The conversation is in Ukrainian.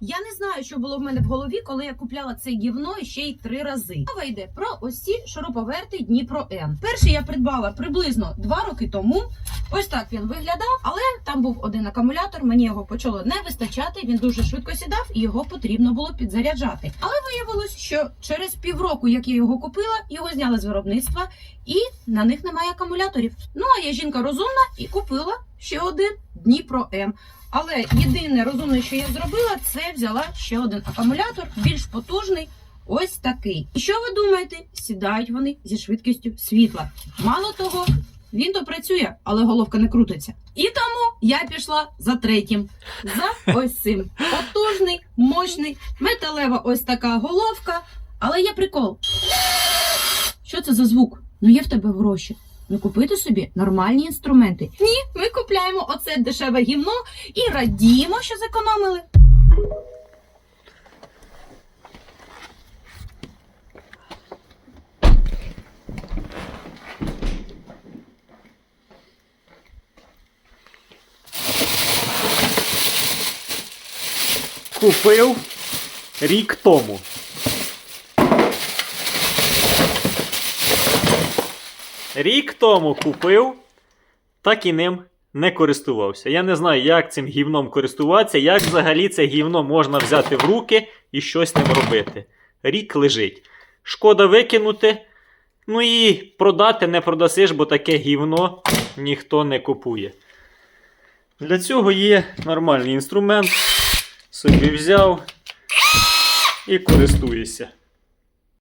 Я не знаю, що було в мене в голові, коли я купляла це гівно ще й три рази. Мова йде про ось ці шуруповерти Дніпро М. Перший я придбала приблизно два роки тому. Ось так він виглядав, але там був один акумулятор. Мені його почало не вистачати. Він дуже швидко сідав, і його потрібно було підзаряджати. Але виявилось, що через півроку, як я його купила, його зняли з виробництва, і на них немає акумуляторів. Ну а я жінка розумна і купила ще один Дніпро М. Але єдине розумне, що я зробила, це взяла ще один акумулятор, більш потужний. Ось такий. І що ви думаєте? Сідають вони зі швидкістю світла. Мало того, він то працює, але головка не крутиться. І тому я пішла за третім. За ось цим. Потужний, мощний, металева ось така головка. Але є прикол. Що це за звук? Ну є в тебе гроші. Ну купити собі нормальні інструменти. Ні, ми купляємо оце дешеве гімно і радіємо, що зекономили. Купив рік тому. Рік тому купив, так і ним не користувався. Я не знаю, як цим гівном користуватися, як взагалі це гівно можна взяти в руки і щось ним робити. Рік лежить. Шкода викинути. Ну і продати не продасиш, бо таке гівно ніхто не купує. Для цього є нормальний інструмент. Собі взяв і користуюся.